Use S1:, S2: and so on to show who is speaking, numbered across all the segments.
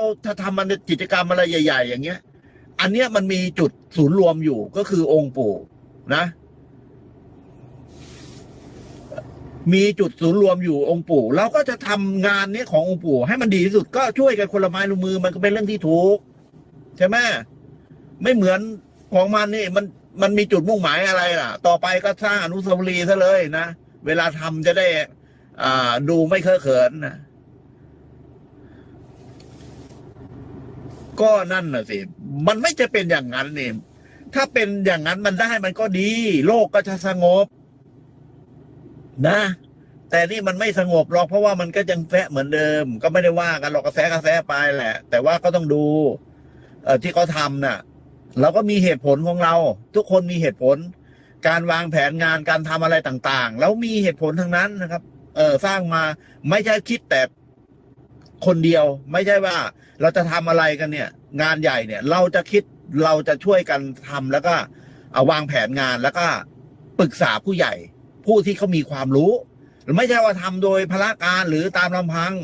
S1: เอาถ้าทำมันกิจกรรมอะไรใหญ่ ๆ อย่างเงี้ย อันเนี้ยมันมีจุดศูนย์รวมอยู่ก็คือองค์ปู่นะ มีจุดศูนย์รวมอยู่องค์ปู่เราก็จะทำงานเนี้ยขององค์ปู่ ให้มันดีที่สุดก็ช่วยกันคนละไม้ละมือมันก็เป็นเรื่องที่ถูกใช่ไหมไม่เหมือนของมันนี่มันมันมีจุดมุ่งหมายอะไรล่ะ ต่อไปก็สร้างอนุสาวรีย์ซะเลยนะ เวลาทำจะได้ อ่า ดูไม่เคอะเขินนะ ก็นั่นน่ะสิ มันไม่จะเป็นอย่างนั้นเนี่ยถ้าเป็นอย่างนั้นมันได้มันก็ดี โลกก็จะสงบ นะ แต่นี่มันไม่สงบหรอกเพราะว่ามันก็ยังแฝะเหมือนเดิม ก็ไม่ได้ว่ากันหรอกกระแสกระแสไปแหละ แต่ว่าก็ต้องดู เออที่เขาทำน่ะเราก็มีเหตุผลของเรา ทุกคนมีเหตุผล การวางแผนงานการทำอะไรต่าง ๆ แล้วมีเหตุผลทั้งนั้นนะครับ เออสร้างมาไม่ใช่คิดแต่คนเดียว ไม่ใช่ว่า เราจะทำอะไรกันเนี่ย งานใหญ่เนี่ย เราจะคิดเราจะช่วยกันทำแล้วก็เอาวางแผนงานแล้วก็ปรึกษาผู้ใหญ่ ผู้ที่เขามีความรู้ไม่ใช่ว่าทำโดยพละการหรือตามลำพัง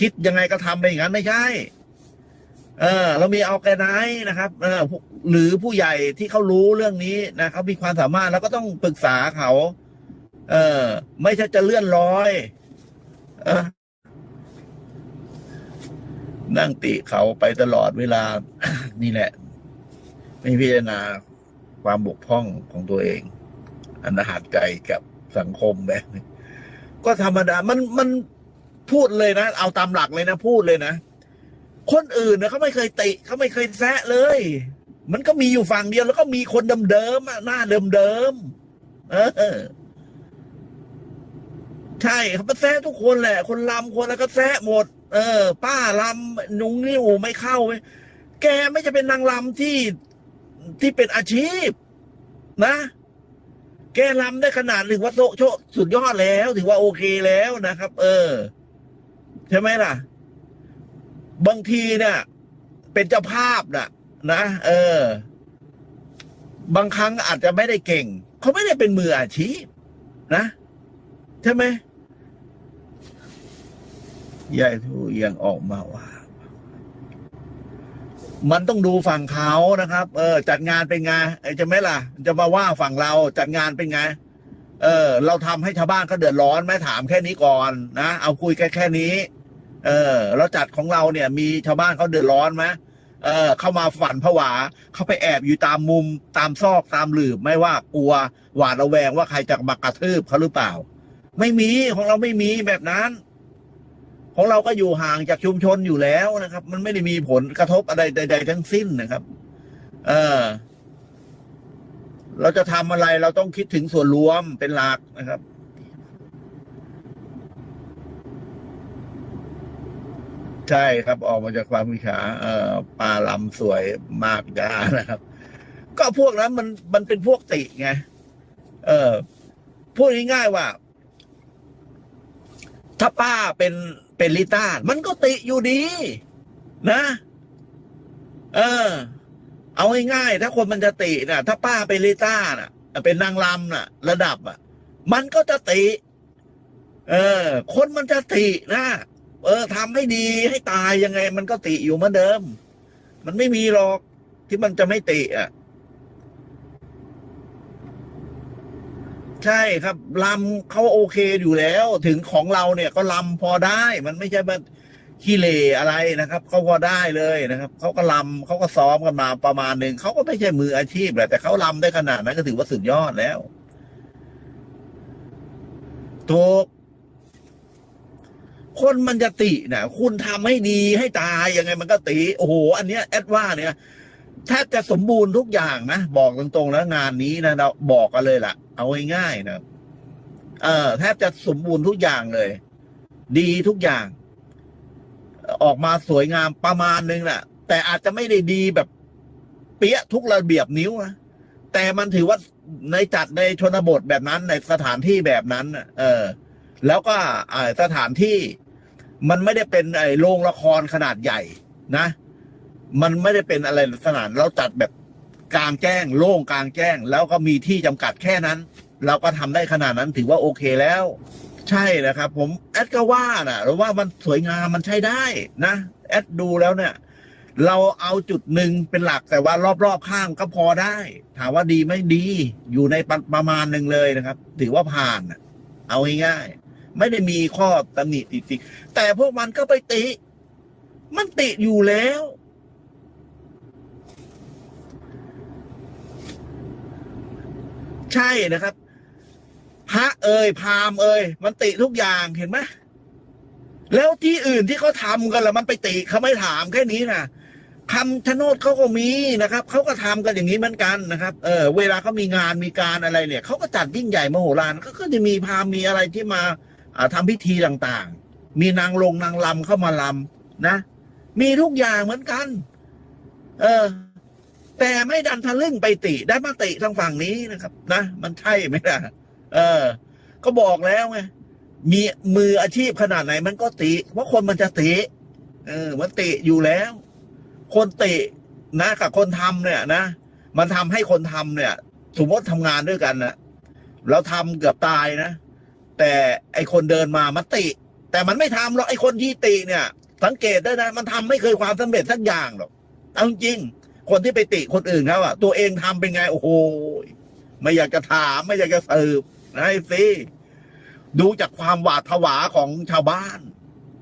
S1: คิดยังไงก็ทำไปอย่างนั้นไม่ใช่ เออ เรามีเอาแกไนนะครับ เออหรือผู้ใหญ่ที่เขารู้เรื่องนี้นะเขามีความสามารถแล้วก็ต้องปรึกษาเขา เออ ไม่ใช่จะเลื่อนลอย เออ นั่งติเขาไปตลอดเวลา นี่แหละ ไม่พิจารณาความบกพร่องของตัวเอง อันหัดใจกับสังคมแบบนี้ก็ธรรมดา มันมันพูดเลยนะ เอาตามหลักเลยนะ พูดเลยนะ คนอื่นนะเขาไม่เคยติเขาไม่เคยแซะเลย มันก็มีอยู่ฝั่งเดียวแล้วก็มีคนเดิมๆหน้าเดิมๆเออใช่เขามาแซะทุกคนแหละ คนลำคนแล้วก็แซะหมด เออ ป้าลำนุ้งนิ้วไม่เข้าเว้ยแกไม่จะเป็นนางลำที่ที่เป็นอาชีพ นะ แกลำได้ขนาดถือว่าโซโชสุดยอดแล้ว ถือว่าโอเคแล้วนะครับ เออ ใช่ไหมล่ะ บางทีเนี่ยเป็นเจ้าภาพน่ะนะ เออ บางครั้งอาจจะไม่ได้เก่ง เขาไม่ได้เป็นมืออาชีพนะ ใช่ไหม ยายทูยังออกมาว่า มันต้องดูฝั่งเขานะครับ เออ จัดงานเป็นไงจะไหมล่ะ จะมาว่าฝั่งเราจัดงานเป็นไง เออ เราทำให้ชาวบ้านเขาเดือดร้อนไหมถามแค่นี้ก่อนนะเอาคุยแค่แค่นี้ เออ เราจัดของเราเนี่ย มีชาวบ้านเขาเดือดร้อนไหมเออ เข้ามาฝันผวา เขาไปแอบอยู่ตามมุมตามซอกตามหลืบไม่ว่ากลัว หวาดระแวงว่าใครจะมากระทืบเขาหรือเปล่า ไม่มีของเราไม่มีแบบนั้น ของเราก็อยู่ห่างจากชุมชนอยู่แล้วนะครับ มันไม่ได้มีผลกระทบอะไรใด ๆ ทั้งสิ้นนะครับ เออ เราจะทำอะไรเราต้องคิดถึงส่วนรวมเป็นหลักนะครับใช่ครับออกมาจากความวิชาเอ่อปลาลำสวยมากยานะครับ ก็พวกนั้นมันมันเป็นพวกติไงเออพูดง่ายๆว่า ถ้าป้าเป็นเป็นลิต้ามันก็ติอยู่ดี นะ เออ เอาง่ายๆถ้าคนมันจะตินะถ้าป้าเป็นลิต้าน่ะ เป็นนางรำน่ะ ระดับอะ มันก็จะติ เออ คนมันจะตินะเออทำให้ดีให้ตายยังไง มันก็ติอยู่เหมือนเดิม มันไม่มีหรอกที่มันจะไม่ติอะ ใช่ครับลำเขาโอเคอยู่แล้ว ถึงของเราเนี่ยก็ลำพอได้ มันไม่ใช่ว่าขี้เลอะไรนะครับเขาพอได้เลยนะครับเขาก็ลำเขาก็ซ้อมกันมาประมาณหนึ่งเขาก็ไม่ใช่มืออาชีพแหละแต่เขาลำได้ขนาดนั้นก็ถือว่าสุดยอดแล้วถูกคนมันจะตินะคุณทำให้ดีให้ตายยังไงมันก็ติ โอ้โห อันเนี้ยแอดว่าเนี่ย แทบจะสมบูรณ์ทุกอย่างนะ บอกตรงๆแล้วงานนี้นะเราบอกกันเลยล่ะ เอาง่ายๆนะเออแทบจะสมบูรณ์ทุกอย่างเลย ดีทุกอย่าง ออกมาสวยงามประมาณนึงแหละแต่อาจจะไม่ได้ดีแบบ เปี้ยทุกระเบียบนิ้วนะแต่มันถือว่าในจัดในชนบทแบบนั้นในสถานที่แบบนั้นเออ แล้วก็สถานที่มันไม่ได้เป็นไอ้โรงละครขนาดใหญ่นะ มันไม่ได้เป็นอะไรสนานเราจัดแบบกลางแจ้ง โล่งกลางแจ้ง แล้วก็มีที่จำกัดแค่นั้น เราก็ทำได้ขนาดนั้นถือว่าโอเคแล้ว ใช่นะครับ ผมแอดก็ว่านะหรือว่ามันสวยงามมันใช้ได้นะแอดดูแล้วเนี่ย เราเอาจุดหนึ่งเป็นหลักแต่ว่ารอบๆข้างก็พอได้ ถามว่าดีไม่ดีอยู่ในประประมาณหนึ่งเลยนะครับ ถือว่าผ่านเอาง่ายๆไม่ได้มีข้อตำหนิติติแต่พวกมันก็ไปติ มันติอยู่แล้ว ใช่นะครับ พระเอ่ยพามเอ่ยมันติทุกอย่างเห็นไหมแล้วที่อื่นที่เขาทำกันละมันไปติเขาไม่ถามแค่นี้นะคำชะโนดเขาก็มีนะครับเขาก็ทำกันอย่างนี้เหมือนกันนะครับ เออ เวลาเขามีงานมีการอะไรเนี่ยเขาก็จัดยิ่งใหญ่มโหฬารก็ก็จะมีพามมีอะไรที่มาอ่าทำพิธีต่างๆ มีนางลงนางลำเข้ามาลำนะ มีทุกอย่างเหมือนกัน เออ แต่ไม่ดันทะลึ่งไปติได้มาติทางฝั่งนี้นะครับ นะ มันใช่ไหมล่ะเออ ก็บอกแล้วไงมีมืออาชีพขนาดไหนมันก็ติเพราะคนมันจะติเออ มันติอยู่แล้ว คนตินะกับคนทำเนี่ยนะ มันทำให้คนทำเนี่ย สมมติทำงานด้วยกันนะเราทำเกือบตายนะ แต่ไอคนเดินมามันติ แต่มันไม่ทำหรอกไอคนที่ติเนี่ย สังเกตได้นะ มันทำไม่เคยความสำเร็จสักอย่างหรอกเอาจริง คนที่ไปติคนอื่นเขาอะตัวเองทำเป็นไง โอ้โหไม่อยากจะถาม ไม่อยากจะสืบนะไอ้สิดูจากความหวาดผวาของชาวบ้าน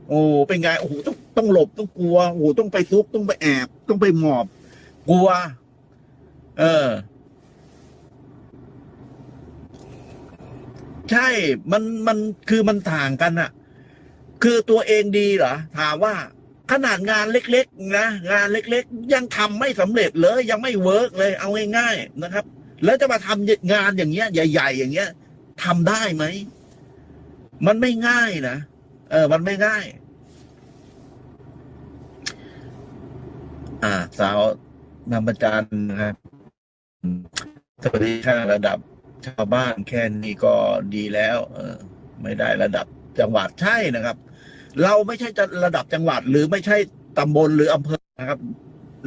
S1: โอ้เป็นไงโอ้โหต้องต้องหลบต้องกลัวโอ้โหต้องไปซุกต้องไปแอบ ต้องไปหมอบ กลัว เออ ใช่ มันมันคือมันต่างกันอะคือตัวเองดีเหรอถามว่า ขนาดงานเล็กๆนะงานเล็กๆ ยังทำไม่สำเร็จเลย ยังไม่เวิร์กเลย เอาง่ายๆนะครับ แล้วจะมาทำงานอย่างเงี้ย ใหญ่ ๆ อย่างเงี้ยทำได้ไหม มันไม่ง่ายนะเออ มันไม่ง่าย อ่า สาวนำประจานนะครับสวัสดีค่ะระดับชาวบ้านแค่นี้ก็ดีแล้ว เออ ไม่ได้ระดับจังหวัดใช่นะครับ เราไม่ใช่จะระดับจังหวัด หรือไม่ใช่ตำบลหรืออำเภอนะครับ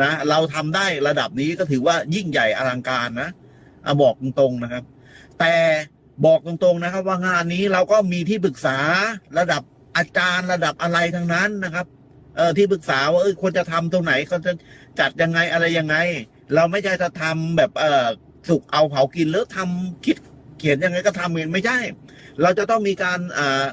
S1: นะเราทำได้ระดับนี้ก็ถือว่ายิ่งใหญ่อลังการนะอะบอกตรงๆนะครับ แต่บอกตรงๆนะครับ ว่างานนี้เราก็มีที่ปรึกษาระดับอาจารย์ระดับอะไรทั้งนั้นนะครับ เออที่ปรึกษาว่าเออควรจะทำตรงไหนเขาจะจัดยังไงอะไรยังไง เราไม่ใช่จะทำแบบเออสุกเอาเผากินหรือทำคิดเขียนยังไงก็ทำเองไม่ใช่ เราจะต้องมีการอ่า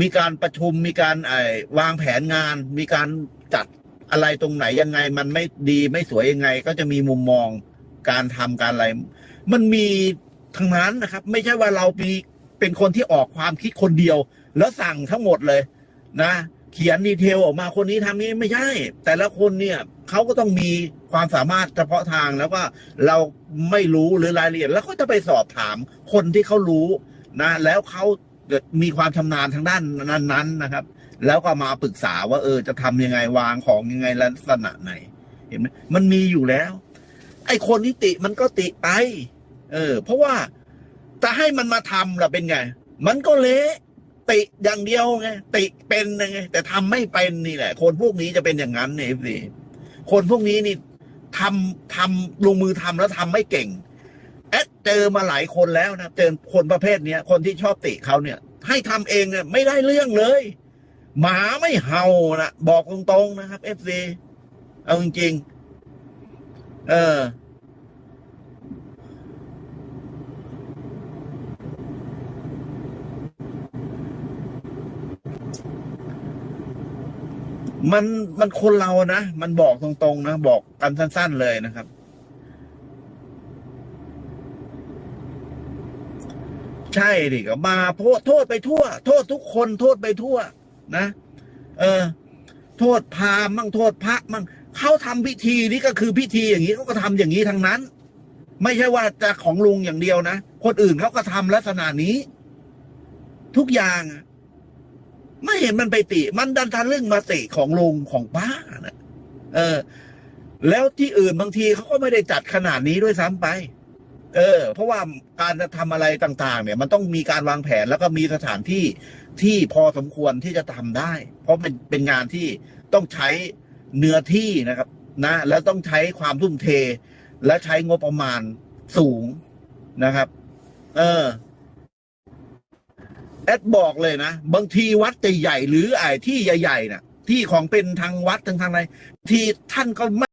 S1: มีการประชุมมีการไอ้วางแผนงาน มีการจัดอะไรตรงไหนยังไง มันไม่ดีไม่สวยยังไง ก็จะมีมุมมองการทำการอะไร มันมีทั้งนั้นนะครับ ไม่ใช่ว่าเรามีเป็นคนที่ออกความคิดคนเดียว แล้วสั่งทั้งหมดเลย นะ เขียนดีเทลออกมาคนนี้ทำนี้ไม่ใช่ แต่ละคนเนี่ยเขาก็ต้องมีความสามารถเฉพาะทางแล้วก็เราไม่รู้หรือรายละเอียด แล้วก็จะไปสอบถามคนที่เขารู้นะ แล้วเขา มีความชำนาญทางด้านนั้นๆนะครับ แล้วก็มาปรึกษาว่า เออ จะทำยังไงวางของยังไงลักษณะไหน เห็นไหมมันมีอยู่แล้ว ไอ้คนที่ติมันก็ติไป เออ เพราะว่าจะให้มันมาทำล่ะเป็นไง มันก็เละติอย่างเดียวไงติเป็นไงแต่ทำไม่เป็นนี่แหละ คนพวกนี้จะเป็นอย่างนั้นเนี่ยสิคนพวกนี้นี่ทำทำลงมือทำแล้วทำไม่เก่ง แอดเจอมาหลายคนแล้วนะเจอคนประเภทเนี้ยคนที่ชอบติเขาเนี่ย ให้ทำเองเนี่ยไม่ได้เรื่องเลย หมาไม่เห่านะบอกตรงๆนะครับเอฟซีเอาจริงๆเออมันมันคนเรานะ มันบอกตรงๆนะ บอกกันสั้น ๆ เลยนะครับ ใช่ดิก็มาโทษโทษไปทั่ว โทษทุกคนโทษไปทั่ว นะ เออ โทษพามั่งโทษพระมั่งเขาทำพิธีนี่ก็คือพิธีอย่างนี้เขาก็ทำอย่างนี้ทั้งนั้น ไม่ใช่ว่าจะของลุงอย่างเดียวนะคนอื่นเขาก็ทำลักษณะนี้ ทุกอย่างไม่เห็นมันไปติ มันดันทันเรื่องมาติของลุงของป้านะเออ แล้วที่อื่นบางทีเขาก็ไม่ได้จัดขนาดนี้ด้วยซ้ำไป เออ เพราะว่าการจะทำอะไรต่างๆ เนี่ย มันต้องมีการวางแผนแล้วก็มีสถานที่ที่พอสมควรที่จะทำได้ เพราะเป็นเป็นงานที่ต้องใช้เนื้อที่นะครับนะแล้วต้องใช้ความทุ่มเท และใช้งบประมาณสูงนะครับ เออแอดบอกเลยนะ บางทีวัดใหญ่ๆหรือไอ้ที่ใหญ่ๆน่ะ ที่ของเป็นทางวัดทางทางอะไร ที่ท่านก็ไม่